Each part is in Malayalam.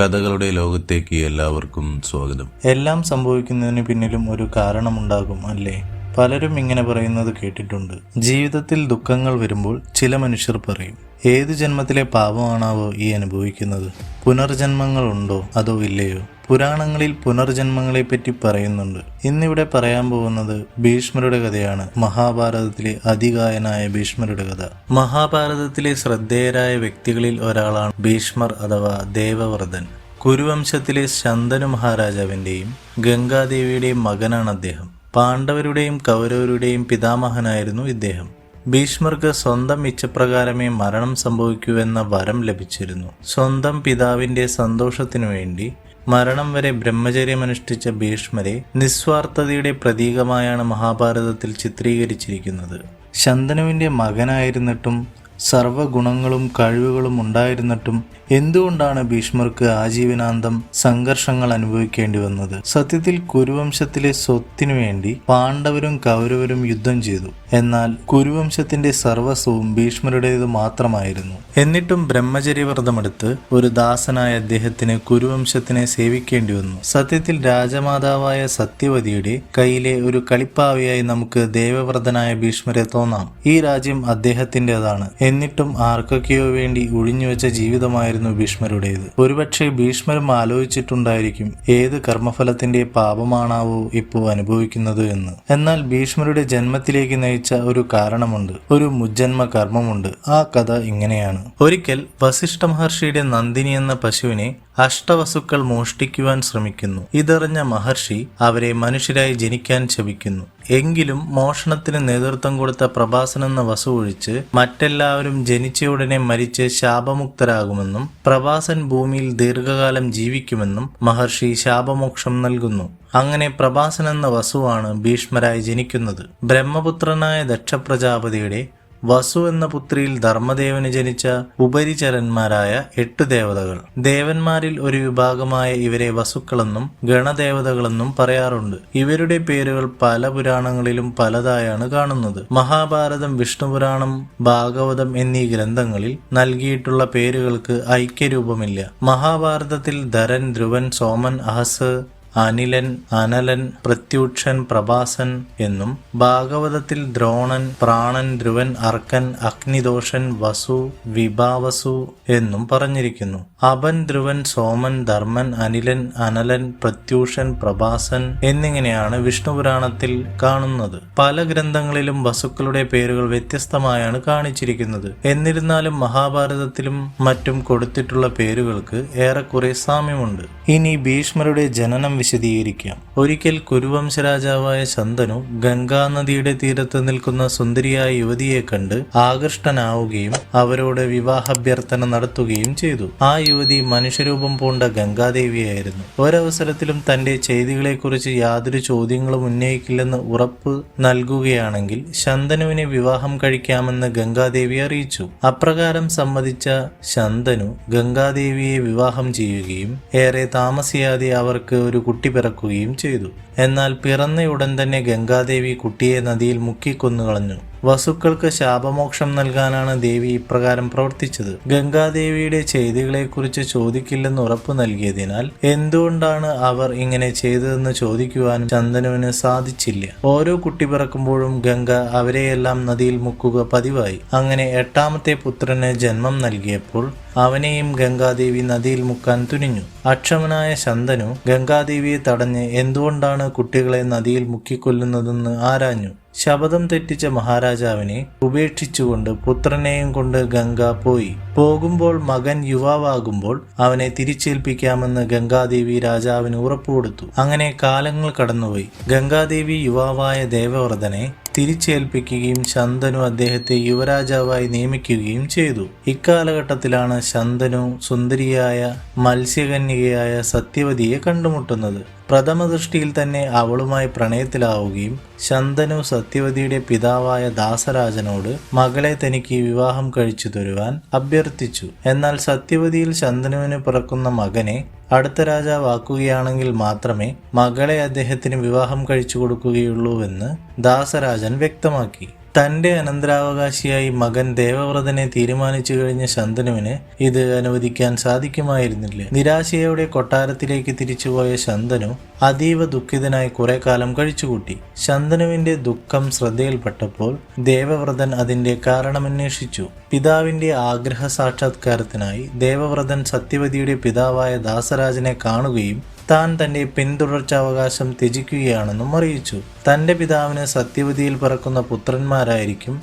കഥകളുടെ ലോകത്തേക്ക് എല്ലാവർക്കും സ്വാഗതം. എല്ലാം സംഭവിക്കുന്നതിന് പിന്നിലും ഒരു കാരണമുണ്ടാകും അല്ലേ? പലരും ഇങ്ങനെ പറയുന്നത് കേട്ടിട്ടുണ്ട്. ജീവിതത്തിൽ ദുഃഖങ്ങൾ വരുമ്പോൾ ചില മനുഷ്യർ പറയും ഏത് ജന്മത്തിലെ പാപമാണാവോ ഈ അനുഭവിക്കുന്നത്? പുനർജന്മങ്ങൾ ഉണ്ടോ അതോ ഇല്ലയോ? പുരാണങ്ങളിൽ പുനർജന്മങ്ങളെ പറ്റി പറയുന്നുണ്ട്. ഇന്നിവിടെ പറയാൻ പോകുന്നത് ഭീഷ്മരുടെ കഥയാണ്. മഹാഭാരതത്തിലെ അതികായനായ ഭീഷ്മരുടെ കഥ. മഹാഭാരതത്തിലെ ശ്രദ്ധേയരായ വ്യക്തികളിൽ ഒരാളാണ് ഭീഷ്മർ അഥവാ ദേവവ്രതൻ കുരുവംശത്തിലെ ശന്തനു മഹാരാജാവിന്റെയും ഗംഗാദേവിയുടെയും മകനാണ് അദ്ദേഹം. പാണ്ഡവരുടെയും കൗരവരുടെയും പിതാമഹനായിരുന്നു ഇദ്ദേഹം. ഭീഷ്മർക്ക് സ്വന്തം ഇച്ഛപ്രകാരമേ മരണം സംഭവിക്കൂ എന്ന വരം ലഭിച്ചിരുന്നു. സ്വന്തം പിതാവിന്റെ സന്തോഷത്തിനു വേണ്ടി മരണം വരെ ബ്രഹ്മചര്യമനുഷ്ഠിച്ച ഭീഷ്മരെ നിസ്വാർത്ഥതയുടെ പ്രതീകമായാണ് മഹാഭാരതത്തിൽ ചിത്രീകരിച്ചിരിക്കുന്നത്. ശന്തനുവിന്റെ മകനായിരുന്നിട്ടും സർവഗുണങ്ങളും കഴിവുകളും ഉണ്ടായിരുന്നിട്ടും എന്തുകൊണ്ടാണ് ഭീഷ്മർക്ക് ആജീവനാന്തം സംഘർഷങ്ങൾ അനുഭവിക്കേണ്ടി വന്നത്? സത്യത്തിൽ കുരുവംശത്തിലെ സ്വത്തിനു വേണ്ടി പാണ്ഡവരും കൗരവരും യുദ്ധം ചെയ്തു. എന്നാൽ കുരുവംശത്തിന്റെ സർവസ്വവും ഭീഷ്മരുടേത് മാത്രമായിരുന്നു. എന്നിട്ടും ബ്രഹ്മചര്യവ്രതമെടുത്ത് ഒരു ദാസനായ അദ്ദേഹത്തിന് കുരുവംശത്തിനെ സേവിക്കേണ്ടി വന്നു. സത്യത്തിൽ രാജമാതാവായ സത്യവതിയുടെ കയ്യിലെ ഒരു കളിപ്പാവിയായി നമുക്ക് ദേവവ്രതനായ ഭീഷ്മരെ തോന്നാം. ഈ രാജ്യം അദ്ദേഹത്തിന്റെതാണ്. എന്നിട്ടും ആർക്കൊക്കെയോ വേണ്ടി ഒഴിഞ്ഞുവെച്ച ജീവിതമായിരുന്നു ഭീഷ്മരുടേത്. ഒരുപക്ഷെ ഭീഷ്മരും ആലോചിച്ചിട്ടുണ്ടായിരിക്കും ഏത് കർമ്മഫലത്തിന്റെ പാപമാണാവോ ഇപ്പോൾ അനുഭവിക്കുന്നത് എന്ന്. എന്നാൽ ഭീഷ്മരുടെ ജന്മത്തിലേക്ക് നയിച്ച ഒരു കാരണമുണ്ട്. ഒരു മുജ്ജന്മ കർമ്മമുണ്ട്. ആ കഥ ഇങ്ങനെയാണ്. ഒരിക്കൽ വസിഷ്ഠ മഹർഷിയുടെ നന്ദിനി എന്ന പശുവിനെ അഷ്ടവസുക്കൾ മോഷ്ടിക്കുവാൻ ശ്രമിക്കുന്നു. ഇതറിഞ്ഞ മഹർഷി അവരെ മനുഷ്യരായി ജനിക്കാൻ ശപിക്കുന്നു. എങ്കിലും മോഷണത്തിന് നേതൃത്വം കൊടുത്ത പ്രഭാസൻ എന്ന വസു ഒഴിച്ച് മറ്റെല്ലാവരും ജനിച്ചയുടനെ മരിച്ച് ശാപമുക്തരാകുമെന്നും പ്രഭാസൻ ഭൂമിയിൽ ദീർഘകാലം ജീവിക്കുമെന്നും മഹർഷി ശാപമോക്ഷം നൽകുന്നു. അങ്ങനെ പ്രഭാസൻ എന്ന വസുവാണ് ഭീഷ്മരായി ജനിക്കുന്നത്. ബ്രഹ്മപുത്രനായ ദക്ഷപ്രജാപതിയുടെ വസു എന്ന പുത്രിയിൽ ധർമ്മദേവന് ജനിച്ച ഉപരിചരന്മാരായ എട്ട് ദേവതകൾ. ദേവന്മാരിൽ ഒരു വിഭാഗമായ ഇവരെ വസുക്കളെന്നും ഗണദേവതകളെന്നും പറയാറുണ്ട്. ഇവരുടെ പേരുകൾ പല പുരാണങ്ങളിലും പലതായാണ് കാണുന്നത്. മഹാഭാരതം വിഷ്ണുപുരാണം ഭാഗവതം എന്നീ ഗ്രന്ഥങ്ങളിൽ നൽകിയിട്ടുള്ള പേരുകൾക്ക് ഐക്യരൂപമില്ല. മഹാഭാരതത്തിൽ ധരൻ ധ്രുവൻ സോമൻ അഹസ് അനിലൻ അനലൻ പ്രത്യൂക്ഷൻ പ്രഭാസൻ എന്നും ഭാഗവതത്തിൽ ദ്രോണൻ പ്രാണൻ ധ്രുവൻ അർക്കൻ അഗ്നിദോഷൻ വസു വിഭാവസു എന്നും പറഞ്ഞിരിക്കുന്നു. അപൻ ധ്രുവൻ സോമൻ ധർമ്മൻ അനിലൻ അനലൻ പ്രത്യൂഷൻ പ്രഭാസൻ എന്നിങ്ങനെയാണ് വിഷ്ണുപുരാണത്തിൽ കാണുന്നത്. പല ഗ്രന്ഥങ്ങളിലും വസുക്കളുടെ പേരുകൾ വ്യത്യസ്തമായാണ് കാണിച്ചിരിക്കുന്നത്. എന്നിരുന്നാലും മഹാഭാരതത്തിലും മറ്റും കൊടുത്തിട്ടുള്ള പേരുകൾക്ക് ഏറെക്കുറെ സാമ്യമുണ്ട്. ഇനി ഭീഷ്മരുടെ ജനനം വിശദീകരിക്കാം. ഒരിക്കൽ കുരുവംശരാജാവായ ശന്തനു ഗംഗാനദിയുടെ തീരത്ത് നിൽക്കുന്ന സുന്ദരിയായ യുവതിയെ കണ്ട് ആകൃഷ്ടനാവുകയും അവരോട് വിവാഹാഭ്യർത്ഥന നടത്തുകയും ചെയ്തു. ആ യുവതി മനുഷ്യരൂപം പൂണ്ട ഗംഗാദേവിയായിരുന്നു. ഒരവസരത്തിലും തന്റെ ചെയ്തികളെക്കുറിച്ച് യാതൊരു ചോദ്യങ്ങളും ഉന്നയിക്കില്ലെന്ന് ഉറപ്പ് നൽകുകയാണെങ്കിൽ ശന്തനുവിനെ വിവാഹം കഴിക്കാമെന്ന് ഗംഗാദേവി അറിയിച്ചു. അപ്രകാരം സമ്മതിച്ച ശന്തനു ഗംഗാദേവിയെ വിവാഹം ചെയ്യുകയും ഏറെ താമസിയാതെ അവർക്ക് ഒരു കുട്ടി പിറക്കുകയും ചെയ്തു. എന്നാൽ പിറന്നയുടൻ തന്നെ ഗംഗാദേവി കുട്ടിയെ നദിയിൽ മുക്കിക്കൊന്നുകളഞ്ഞു. വസുക്കൾക്ക് ശാപമോക്ഷം നൽകാനാണ് ദേവി ഇപ്രകാരം പ്രവർത്തിച്ചത്. ഗംഗാദേവിയുടെ ചെയ്തികളെക്കുറിച്ച് ചോദിക്കില്ലെന്ന് ഉറപ്പു നൽകിയതിനാൽ എന്തുകൊണ്ടാണ് അവർ ഇങ്ങനെ ചെയ്തതെന്ന് ചോദിക്കുവാനും ചന്ദനുവിന് സാധിച്ചില്ല. ഓരോ കുട്ടി പിറക്കുമ്പോഴും ഗംഗ അവരെയെല്ലാം നദിയിൽ മുക്കുക പതിവായി. അങ്ങനെ എട്ടാമത്തെ പുത്രന് ജന്മം നൽകിയപ്പോൾ അവനെയും ഗംഗാദേവി നദിയിൽ മുക്കാൻ തുനിഞ്ഞു. അക്ഷമനായ ശന്തനു ഗംഗാദേവിയെ തടഞ്ഞ് എന്തുകൊണ്ടാണ് കുട്ടികളെ നദിയിൽ മുക്കിക്കൊല്ലുന്നതെന്ന് ആരാഞ്ഞു. ശപഥം തെറ്റിച്ച മഹാരാജാവിനെ ഉപേക്ഷിച്ചുകൊണ്ട് പുത്രനെയും കൊണ്ട് ഗംഗ പോയി. പോകുമ്പോൾ മകൻ യുവാവാകുമ്പോൾ അവനെ തിരിച്ചേൽപ്പിക്കാമെന്ന് ഗംഗാദേവി രാജാവിന് ഉറപ്പുകൊടുത്തു അങ്ങനെ കാലങ്ങൾ കടന്നുപോയി. ഗംഗാദേവി യുവാവായ ദേവവ്രതനെ തിരിച്ചേൽപ്പിക്കുകയും ശന്തനു അദ്ദേഹത്തെ യുവരാജാവായി നിയമിക്കുകയും ചെയ്തു. ഇക്കാലഘട്ടത്തിലാണ് ശന്തനു സുന്ദരിയായ മത്സ്യകന്യകയായ സത്യവതിയെ കണ്ടുമുട്ടുന്നത്. പ്രഥമ ദൃഷ്ടിയിൽ തന്നെ അവളുമായി പ്രണയത്തിലാവുകയും ശന്തനു സത്യവതിയുടെ പിതാവായ ദാസരാജനോട് മകളെ തനിക്ക് വിവാഹം കഴിച്ചു തരുവാൻ അഭ്യർത്ഥിച്ചു. എന്നാൽ സത്യവതിയിൽ ശന്തനുവിന് പിറക്കുന്ന മകനെ അടുത്ത രാജാവാക്കുകയാണെങ്കിൽ മാത്രമേ മകളെ അദ്ദേഹത്തിന് വിവാഹം കഴിച്ചു കൊടുക്കുകയുള്ളൂവെന്ന് ദാസരാജൻ വ്യക്തമാക്കി. തന്റെ അനന്തരാവകാശിയായി മകൻ ദേവവ്രതനെ തീരുമാനിച്ചു കഴിഞ്ഞ ശന്തനുവിന് ഇത് അനുവദിക്കാൻ സാധിക്കുമായിരുന്നില്ല. നിരാശയോടെ കൊട്ടാരത്തിലേക്ക് തിരിച്ചുപോയ ശന്തനു അതീവ ദുഃഖിതനായി കുറെ കാലം കഴിച്ചുകൂട്ടി. ശന്തനുവിന്റെ ദുഃഖം ശ്രദ്ധയിൽപ്പെട്ടപ്പോൾ ദേവവ്രതൻ അതിന്റെ കാരണമന്വേഷിച്ചു പിതാവിന്റെ ആഗ്രഹ സാക്ഷാത്കാരത്തിനായി ദേവവ്രതൻ സത്യവതിയുടെ പിതാവായ ദാസരാജനെ കാണുകയും താൻ തന്റെ പിന്തുടർച്ചാവകാശം ത്യജിക്കുകയാണെന്നും അറിയിച്ചു. തന്റെ പിതാവിന് സത്യവതിയിൽ പിറക്കുന്ന പുത്രന്മാരായിരിക്കും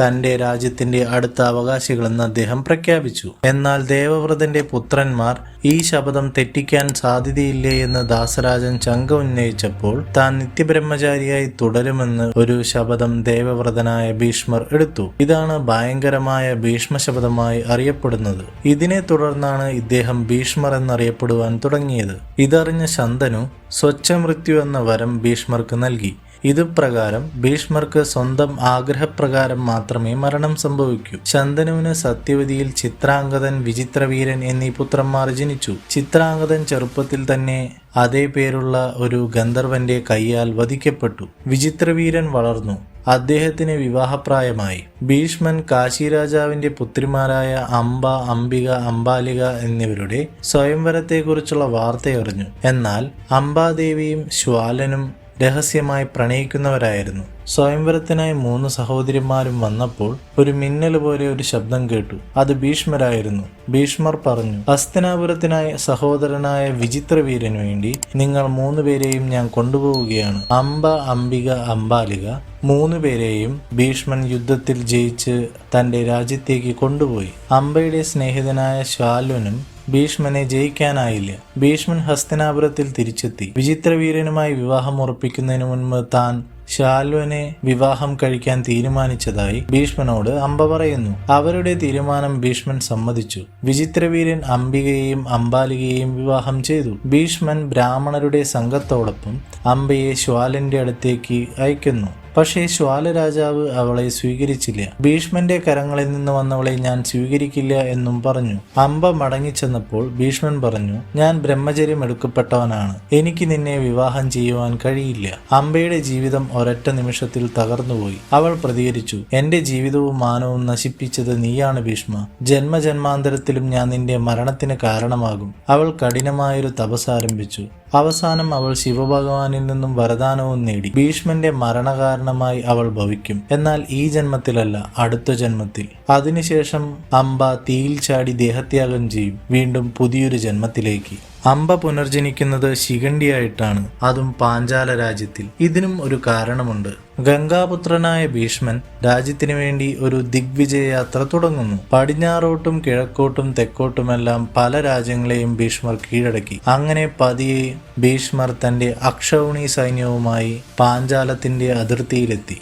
തന്റെ രാജ്യത്തിന്റെ അടുത്ത അവകാശികളെന്ന് അദ്ദേഹം പ്രഖ്യാപിച്ചു. എന്നാൽ ദേവവ്രതന്റെ പുത്രന്മാർ ഈ ശപഥം തെറ്റിക്കാൻ സാധ്യതയില്ലേ എന്ന് ദാസരാജൻ ചങ്ക ഉന്നയിച്ചപ്പോൾ താൻ നിത്യബ്രഹ്മചാരിയായി തുടരുമെന്ന് ഒരു ശപഥം ദേവവ്രതനായ ഭീഷ്മർ എടുത്തു. ഇതാണ് ഭയങ്കരമായ ഭീഷ്മ ശപഥമായി അറിയപ്പെടുന്നത്. ഇതിനെ തുടർന്നാണ് ഇദ്ദേഹം ഭീഷ്മർ എന്നറിയപ്പെടുവാൻ തുടങ്ങിയത്. ഇതറിഞ്ഞ ശന്തനു സ്വച്ഛമൃത്യു എന്ന വരം ഭീഷ്മർക്ക് നൽകി. ഇതുപ്രകാരം ഭീഷ്മർക്ക് സ്വന്തം ആഗ്രഹപ്രകാരം മാത്രമേ മരണം സംഭവിക്കൂ. ശന്തനുവിന് സത്യവതിയിൽ ചിത്രാംഗതൻ വിചിത്രവീരൻ എന്നീ പുത്രന്മാർ ജനിച്ചു. ചിത്രാംഗതൻ ചെറുപ്പത്തിൽ തന്നെ അതേ പേരുള്ള ഒരു ഗന്ധർവന്റെ കൈയാൽ വധിക്കപ്പെട്ടു. വിചിത്രവീരൻ വളർന്നു. അദ്ദേഹത്തിന് വിവാഹപ്രായമായി. ഭീഷ്മൻ കാശിരാജാവിന്റെ പുത്രിമാരായ അംബ അംബിക അംബാലിക എന്നിവരുടെ സ്വയംവരത്തെക്കുറിച്ചുള്ള വാർത്തയറിഞ്ഞു. എന്നാൽ അംബാദേവിയും ശ്വാലനും രഹസ്യമായി പ്രണയിക്കുന്നവരായിരുന്നു. സ്വയംവരത്തിനായി മൂന്ന് സഹോദരിമാരും വന്നപ്പോൾ ഒരു മിന്നൽ പോലെ ഒരു ശബ്ദം കേട്ടു. അത് ഭീഷ്മരായിരുന്നു. ഭീഷ്മർ പറഞ്ഞു അസ്തനാപുരത്തിനായി സഹോദരനായ വിചിത്രവീരന് വേണ്ടി നിങ്ങൾ മൂന്ന് പേരെയും ഞാൻ കൊണ്ടുപോവുകയാണ്. അംബ അംബിക അംബാലിക മൂന്ന് പേരെയും ഭീഷ്മൻ യുദ്ധത്തിൽ ജയിച്ച് തന്റെ രാജ്യത്തേക്ക് കൊണ്ടുപോയി. അംബയുടെ സ്നേഹിതനായ ശാലുനും ഭീഷ്മനെ ജയിക്കാനായില്ല. ഭീഷ്മൻ ഹസ്തനാപുരത്തിൽ തിരിച്ചെത്തി. വിചിത്രവീരനുമായി വിവാഹം ഉറപ്പിക്കുന്നതിന് മുൻപ് താൻ ശാൽവനെ വിവാഹം കഴിക്കാൻ തീരുമാനിച്ചതായി ഭീഷ്മനോട് അംബ പറയുന്നു. അവരുടെ തീരുമാനം ഭീഷ്മൻ സമ്മതിച്ചു. വിചിത്രവീരൻ അംബികയെയും അംബാലികയെയും വിവാഹം ചെയ്തു. ഭീഷ്മൻ ബ്രാഹ്മണരുടെ സംഘത്തോടൊപ്പം അംബയെ ശ്വാലന്റെ അടുത്തേക്ക് അയക്കുന്നു. പക്ഷേ ശ്വാലരാജാവ് അവളെ സ്വീകരിച്ചില്ല. ഭീഷ്മന്റെ കരങ്ങളിൽ നിന്ന് വന്നവളെ ഞാൻ സ്വീകരിക്കില്ല എന്നും പറഞ്ഞു. അമ്പ മടങ്ങിച്ചെന്നപ്പോൾ ഭീഷ്മൻ പറഞ്ഞു ഞാൻ ബ്രഹ്മചര്യം എടുക്കപ്പെട്ടവനാണ്. എനിക്ക് നിന്നെ വിവാഹം ചെയ്യുവാൻ കഴിയില്ല. അമ്പയുടെ ജീവിതം ഒരൊറ്റ നിമിഷത്തിൽ തകർന്നുപോയി. അവൾ പ്രതികരിച്ചു എന്റെ ജീവിതവും മാനവും നശിപ്പിച്ചത് നീയാണ് ഭീഷ്മ. ജന്മജന്മാന്തരത്തിലും ഞാൻ നിന്റെ മരണത്തിന് കാരണമാകും. അവൾ കഠിനമായൊരു തപസ് ആരംഭിച്ചു. അവസാനം അവൾ ശിവഭഗവാനിൽ നിന്നും വരദാനവും നേടി. ഭീഷ്മന്റെ മരണകാരണമായി അവൾ ഭവിക്കും. എന്നാൽ ഈ ജന്മത്തിലല്ല അടുത്ത ജന്മത്തിൽ. അതിനുശേഷം അംബ തീയിൽ ചാടി ദേഹത്യാഗം ചെയ്യും. വീണ്ടും പുതിയൊരു ജന്മത്തിലേക്ക്. അംബ പുനർജനിക്കുന്നത് ശിഖണ്ഡിയായിട്ടാണ്. അതും പാഞ്ചാല രാജ്യത്തിൽ. ഇതിനും ഒരു കാരണമുണ്ട്. ഗംഗാപുത്രനായ ഭീഷ്മൻ രാജ്യത്തിനു വേണ്ടി ഒരു ദിഗ്വിജയ യാത്ര തുടങ്ങുന്നു. പടിഞ്ഞാറോട്ടും കിഴക്കോട്ടും തെക്കോട്ടുമെല്ലാം പല രാജ്യങ്ങളെയും ഭീഷ്മർ കീഴടക്കി. അങ്ങനെ പതിയെ ഭീഷ്മർ തന്റെ അക്ഷൗണി സൈന്യവുമായി പാഞ്ചാലത്തിന്റെ അതിർത്തിയിലെത്തി.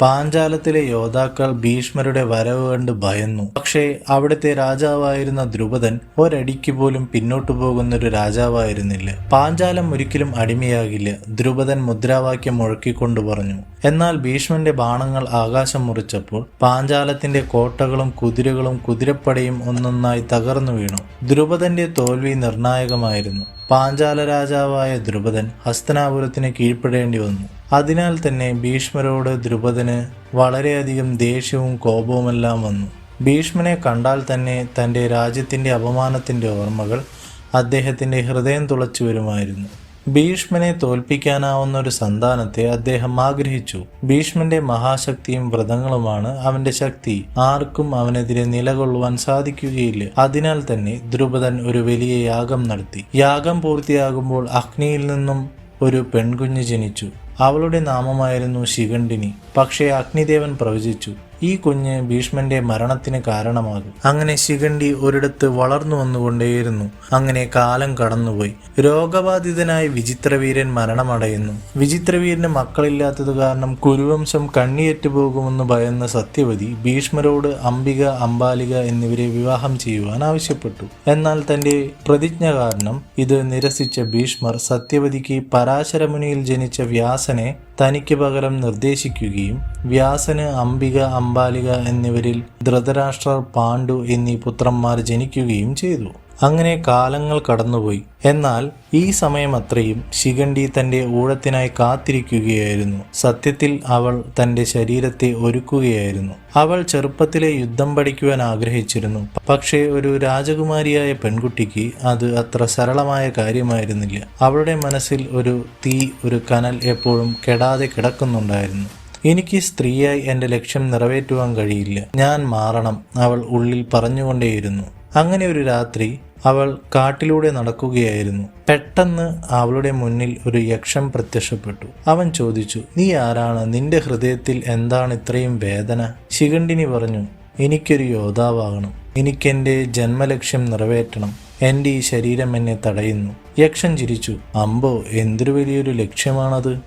പാഞ്ചാലത്തിലെ യോദ്ധാക്കൾ ഭീഷ്മരുടെ വരവ് കണ്ട് ഭയന്നു. പക്ഷേ അവിടുത്തെ രാജാവായിരുന്ന ദ്രുപദൻ ഒരടിക്ക് പോലും പിന്നോട്ടു പോകുന്നൊരു രാജാവായിരുന്നില്ല. പാഞ്ചാലം ഒരിക്കലും അടിമയാകില്ല. ദ്രുപദൻ മുദ്രാവാക്യം മുഴക്കിക്കൊണ്ട് പറഞ്ഞു എന്നാൽ ഭീഷ്മന്റെ ബാണങ്ങൾ ആകാശം മുറിച്ചപ്പോൾ പാഞ്ചാലത്തിന്റെ കോട്ടകളും കുതിരകളും കുതിരപ്പടയും ഒന്നൊന്നായി തകർന്നു വീണു. ദ്രുപദന്റെ തോൽവി നിർണായകമായിരുന്നു. പാഞ്ചാല രാജാവായ ദ്രുപദൻ ഹസ്തനാപുരത്തിന് കീഴ്പ്പെടേണ്ടി വന്നു. അതിനാൽ തന്നെ ഭീഷ്മരോട് ദ്രുപദന് വളരെയധികം ദേഷ്യവും കോപവുമെല്ലാം വന്നു. ഭീഷ്മനെ കണ്ടാൽ തന്നെ തന്റെ രാജ്യത്തിന്റെ അപമാനത്തിന്റെ ഓർമ്മകൾ അദ്ദേഹത്തിന്റെ ഹൃദയം തുളച്ചു വരുമായിരുന്നു. ഭീഷ്മനെ തോൽപ്പിക്കാനാവുന്ന ഒരു സന്താനത്തെ അദ്ദേഹം ആഗ്രഹിച്ചു. ഭീഷ്മന്റെ മഹാശക്തിയും വ്രതങ്ങളുമാണ് അവന്റെ ശക്തി. ആർക്കും അവനെതിരെ നിലകൊള്ളുവാൻ സാധിക്കുകയില്ല. അതിനാൽ തന്നെ ദ്രുപദൻ ഒരു വലിയ യാഗം നടത്തി. യാഗം പൂർത്തിയാകുമ്പോൾ അഗ്നിയിൽ നിന്നും ഒരു പെൺകുഞ്ഞ് ജനിച്ചു. അവളുടെ നാമമായിരുന്നു ശിഖണ്ഡിനി പക്ഷേ അഗ്നിദേവൻ പ്രവചിച്ചു ഈ കുഞ്ഞ് ഭീഷ്മന്റെ മരണത്തിന് കാരണമാകും. അങ്ങനെ ശിഖണ്ഡി ഒരിടത്ത് വളർന്നു വന്നുകൊണ്ടേയിരുന്നു. അങ്ങനെ കാലം കടന്നുപോയി. രോഗബാധിതനായ വിചിത്രവീരൻ മരണമടയുന്നു. വിചിത്രവീരന് മക്കളില്ലാത്തത് കാരണം കുരുവംശം കണ്ണിയേറ്റു പോകുമെന്ന് ഭയന്ന സത്യവതി ഭീഷ്മരോട് അംബിക അംബാലിക എന്നിവരെ വിവാഹം ചെയ്യുവാൻ ആവശ്യപ്പെട്ടു. എന്നാൽ തന്റെ പ്രതിജ്ഞ കാരണം ഇത് നിരസിച്ച ഭീഷ്മർ സത്യവതിക്ക് പരാശരമുനിയിൽ ജനിച്ച വ്യാസനെ തനിക്ക് പകരം നിർദ്ദേശിക്കുകയും വ്യാസന് അംബിക അംബാലിക എന്നിവരിൽ ധൃതരാഷ്ട്രർ പാണ്ഡു എന്നീ പുത്രന്മാർ ജനിക്കുകയും ചെയ്തു. അങ്ങനെ കാലങ്ങൾ കടന്നുപോയി. എന്നാൽ ഈ സമയം അത്രയും ശിഖണ്ഡി തന്റെ ഊഴത്തിനായി കാത്തിരിക്കുകയായിരുന്നു. സത്യത്തിൽ അവൾ തന്റെ ശരീരത്തെ ഒരുക്കുകയായിരുന്നു. അവൾ ചെറുപ്പത്തിലെ യുദ്ധം പഠിക്കുവാൻ ആഗ്രഹിച്ചിരുന്നു. പക്ഷേ ഒരു രാജകുമാരിയായ പെൺകുട്ടിക്ക് അത് അത്ര സരളമായ കാര്യമായിരുന്നില്ല. അവളുടെ മനസ്സിൽ ഒരു തീ ഒരു കനൽ എപ്പോഴും കെടാതെ കിടക്കുന്നുണ്ടായിരുന്നു. എനിക്ക് സ്ത്രീയായി എന്റെ ലക്ഷ്യം നിറവേറ്റുവാൻ കഴിയില്ല. ഞാൻ മാറണം അവൾ ഉള്ളിൽ പറഞ്ഞുകൊണ്ടേയിരുന്നു. അങ്ങനെ ഒരു രാത്രി അവൾ കാട്ടിലൂടെ നടക്കുകയായിരുന്നു. പെട്ടെന്ന് അവളുടെ മുന്നിൽ ഒരു യക്ഷം പ്രത്യക്ഷപ്പെട്ടു. അവൻ ചോദിച്ചു നീ ആരാണ്? നിന്റെ ഹൃദയത്തിൽ എന്താണ് ഇത്രയും വേദന? ശിഖണ്ഡിനി പറഞ്ഞു എനിക്കൊരു യോദ്ധാവാകണം. എനിക്കെന്റെ ജന്മലക്ഷ്യം നിറവേറ്റണം. എന്റെ ഈ ശരീരം എന്നെ തടയുന്നു. യക്ഷൻ ചിരിച്ചു. അമ്പോ എന്തൊരു വലിയൊരു ലക്ഷ്യമാണത്?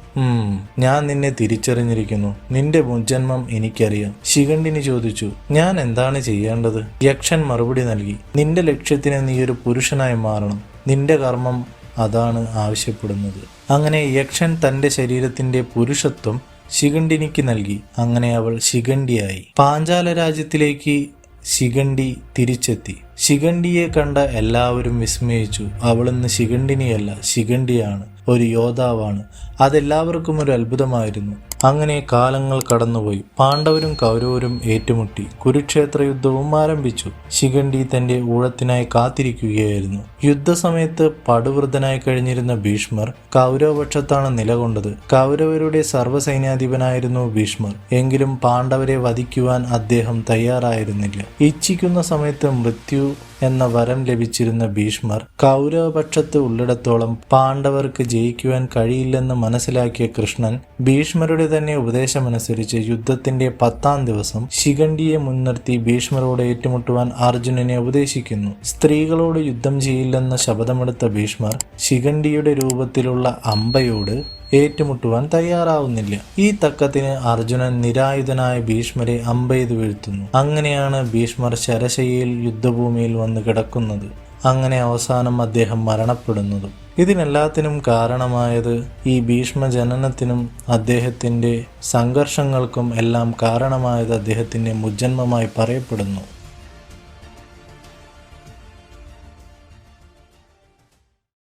ഞാൻ നിന്നെ തിരിച്ചറിഞ്ഞിരിക്കുന്നു. നിന്റെ മുൻജന്മം എനിക്കറിയാം. ശിഖണ്ഡിനി ചോദിച്ചു. ഞാൻ എന്താണ് ചെയ്യേണ്ടത്? യക്ഷൻ മറുപടി നൽകി. നിന്റെ ലക്ഷ്യത്തിന് നീ ഒരു പുരുഷനായി മാറണം. നിന്റെ കർമ്മം അതാണ് ആവശ്യപ്പെടുന്നത്. അങ്ങനെ യക്ഷൻ തന്റെ ശരീരത്തിന്റെ പുരുഷത്വം ശിഖണ്ഡിനിക്ക് നൽകി. അങ്ങനെ അവൾ ശിഖണ്ഡിയായി. പാഞ്ചാല രാജ്യത്തിലേക്ക് ശിഖണ്ഡി തിരിച്ചെത്തി. ശിഖണ്ഡിയെ കണ്ട എല്ലാവരും വിസ്മയിച്ചു. അവളിന്ന് ശിഖണ്ഡിനിയല്ല ശിഖണ്ഡിയാണ് ഒരു യോദ്ധാവാണ്. അതെല്ലാവർക്കും ഒരു അത്ഭുതമായിരുന്നു. അങ്ങനെ കാലങ്ങൾ കടന്നുപോയി. പാണ്ഡവരും കൗരവരും ഏറ്റുമുട്ടി. കുരുക്ഷേത്ര യുദ്ധവും ആരംഭിച്ചു. ശിഖണ്ഡി തന്റെ ഊഴത്തിനായി കാത്തിരിക്കുകയായിരുന്നു. യുദ്ധസമയത്ത് പടുവൃദ്ധനായി കഴിഞ്ഞിരുന്ന ഭീഷ്മർ കൗരവപക്ഷത്താണ് നിലകൊണ്ടത്. കൗരവരുടെ സർവസൈന്യാധിപനായിരുന്നു ഭീഷ്മർ. എങ്കിലും പാണ്ഡവരെ വധിക്കുവാൻ അദ്ദേഹം തയ്യാറായിരുന്നില്ല. ഇച്ഛിക്കുന്ന സമയത്ത് മൃത്യു എന്ന വരം ലഭിച്ചിരുന്ന ഭീഷ്മർ കൗരവപക്ഷത്ത് ഉള്ളിടത്തോളം പാണ്ഡവർക്ക് ജയിക്കുവാൻ കഴിയില്ലെന്ന് മനസ്സിലാക്കിയ കൃഷ്ണൻ ഭീഷ്മരുടെ തന്നെ ഉപദേശമനുസരിച്ച് യുദ്ധത്തിന്റെ പത്താം ദിവസം ശിഖണ്ഡിയെ മുൻനിർത്തി ഭീഷ്മരോട് ഏറ്റുമുട്ടുവാൻ അർജുനനെ ഉപദേശിക്കുന്നു. സ്ത്രീകളോട് യുദ്ധം ചെയ്യില്ലെന്ന ശപഥമെടുത്ത ഭീഷ്മർ ശിഖണ്ഡിയുടെ രൂപത്തിലുള്ള അമ്പയോട് ഏറ്റുമുട്ടുവാൻ തയ്യാറാവുന്നില്ല. ഈ തക്കത്തിന് അർജുനൻ നിരായുധനായ ഭീഷ്മരെ അമ്പെയ്ത് വീഴ്ത്തുന്നു. അങ്ങനെയാണ് ഭീഷ്മർ ശരശയിൽ യുദ്ധഭൂമിയിൽ വന്ന് കിടക്കുന്നത്. അങ്ങനെ അവസാനം അദ്ദേഹം മരണപ്പെടുന്നതും. ഇതിനെല്ലാത്തിനും കാരണമായത് ഈ ഭീഷ്മ ജനനത്തിനും അദ്ദേഹത്തിന്റെ സംഘർഷങ്ങൾക്കും എല്ലാം കാരണമായത് അദ്ദേഹത്തിന്റെ മുജ്ജന്മമായി പറയപ്പെടുന്നു.